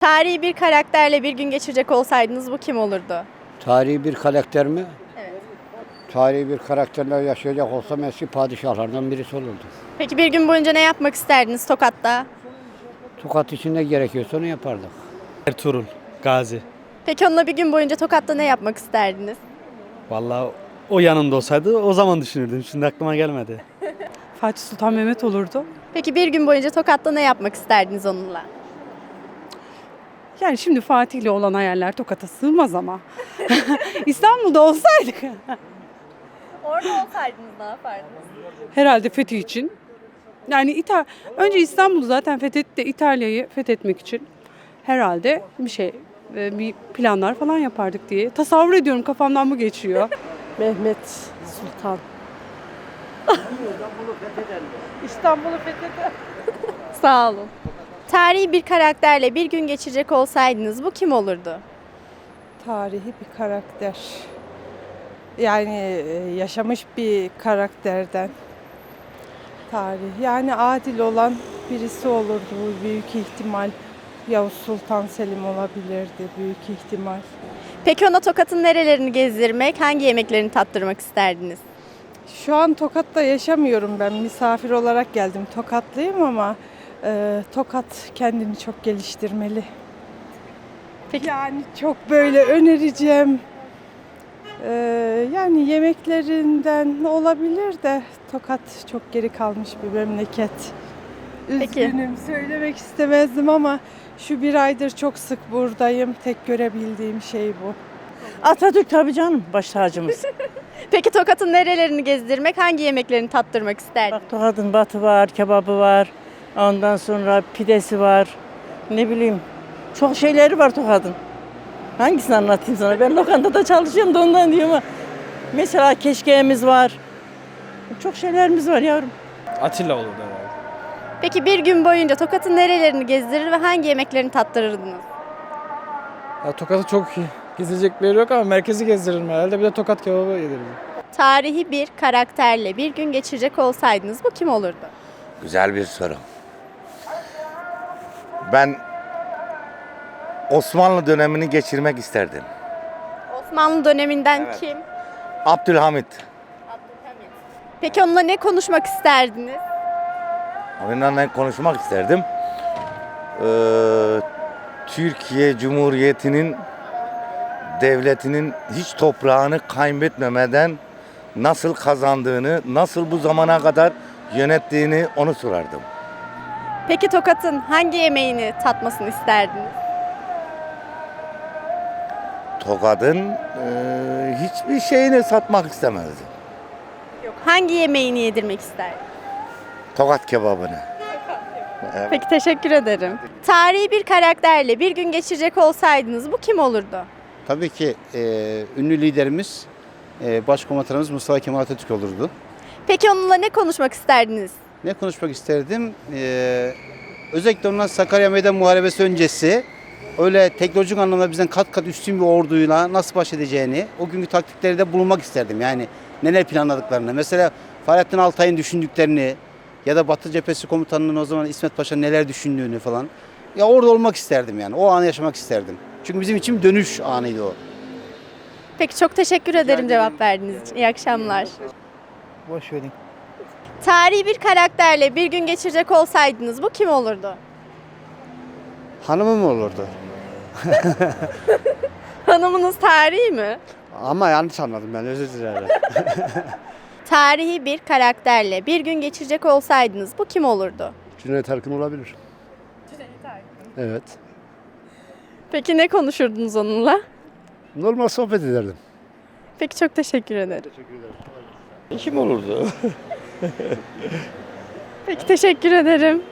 Tarihi bir karakterle bir gün geçirecek olsaydınız bu kim olurdu? Tarihi bir karakter mi? Evet. Tarihi bir karakterle yaşayacak olsam eski padişahlardan birisi olurdu. Peki bir gün boyunca ne yapmak isterdiniz Tokat'ta? Tokat için ne gerekiyorsa onu yapardık. Ertuğrul, Gazi. Peki onunla bir gün boyunca Tokat'ta ne yapmak isterdiniz? Vallahi o yanımda olsaydı o zaman düşünürdüm. Şimdi aklıma gelmedi. Fatih Sultan Mehmet olurdu. Peki bir gün boyunca Tokat'ta ne yapmak isterdiniz onunla? Yani şimdi Fatih'le olan hayaller Tokat'a sığmaz ama. İstanbul'da olsaydık Orada olsaydınız ne yapardınız? herhalde fethi için. Yani İta önce İstanbul'u zaten fethetti de İtalya'yı fethetmek için herhalde bir şey e, bir planlar falan yapardık diye tasavvur ediyorum kafamdan bu geçiyor. Mehmet Sultan. İstanbul'u fetheden. Sağ olun. Tarihi bir karakterle bir gün geçirecek olsaydınız bu kim olurdu? Tarihi bir karakter. Yani e, yaşamış bir karakterden. Tarih. Yani adil olan birisi olurdu bu büyük ihtimal. Yavuz Sultan Selim olabilirdi büyük ihtimal. Peki ona Tokat'ın nerelerini gezdirmek, hangi yemeklerini tattırmak isterdiniz? Şu an Tokat'ta yaşamıyorum ben. Misafir olarak geldim. Tokatlıyım ama e, Tokat kendini çok geliştirmeli. Peki. Yani çok böyle önereceğim. E, yani yemeklerinden olabilir de Tokat çok geri kalmış bir memleket. Peki. Üzgünüm söylemek istemezdim ama şu bir aydır çok sık buradayım. Tek görebildiğim şey bu. Atatürk tabii canım baş tacımız. Peki Tokat'ın nerelerini gezdirmek, hangi yemeklerini tattırmak isterdiniz? Bak Tokat'ın batı var, kebabı var. Ondan sonra pidesi var. Ne bileyim. Çok şeyleri var Tokat'ın. Hangisini anlatayım sana? Ben lokantada çalışıyorum da ondan diyorum ama. Mesela keşkeğimiz var. Çok şeylerimiz var yavrum. Atilla olurdu herhalde. Peki bir gün boyunca Tokat'ın nerelerini gezdirir ve hangi yemeklerini tattırırdınız? Ya Tokat'ı çok gezilecek bir yer yok ama merkezi gezdiririm herhalde. Bir de Tokat kebabı yedirim. Tarihi bir karakterle bir gün geçirecek olsaydınız bu kim olurdu? Güzel bir soru. Ben Osmanlı dönemini geçirmek isterdim. Osmanlı döneminden Evet. kim? Abdülhamit. Peki onunla ne konuşmak isterdiniz? Onunla ne konuşmak isterdim? Ee, Türkiye Cumhuriyeti'nin devletinin hiç toprağını kaybetmemeden nasıl kazandığını, nasıl bu zamana kadar yönettiğini onu sorardım. Peki Tokat'ın hangi yemeğini tatmasını isterdiniz? Tokad'ın e, hiçbir şeyini satmak istemezdim. Yok. Hangi yemeğini yedirmek isterdiniz? Tokat kebabını. Evet. Peki teşekkür ederim. Tarihi bir karakterle bir gün geçirecek olsaydınız bu kim olurdu? Tabii ki e, ünlü liderimiz, e, başkomutanımız Mustafa Kemal Atatürk olurdu. Peki onunla ne konuşmak isterdiniz? Ne konuşmak isterdim? E, özellikle onunla Sakarya Meydan Muharebesi öncesi öyle teknolojik anlamda bizden kat kat üstün bir orduyla nasıl baş edeceğini, o günkü taktikleri de bulmak isterdim. Yani neler planladıklarını. Mesela Fahrettin Altay'ın düşündüklerini ya da Batı Cephesi Komutanı'nın o zaman İsmet Paşa neler düşündüğünü falan. Ya orada olmak isterdim yani. O anı yaşamak isterdim. Çünkü bizim için dönüş anıydı o. Peki çok teşekkür ederim cevap verdiğiniz için. İyi akşamlar. Boş verin. Tarihi bir karakterle bir gün geçirecek olsaydınız bu kim olurdu? Hanımım olurdu. Hanımınız tarihi mi? Ama yanlış anladım ben özür dilerim. Tarihi bir karakterle bir gün geçirecek olsaydınız bu kim olurdu? Cüneyt Arkın olabilir. Evet. Peki ne konuşurdunuz onunla? Normal sohbet ederdim. Peki çok teşekkür ederim. Kim olurdu? Peki teşekkür ederim.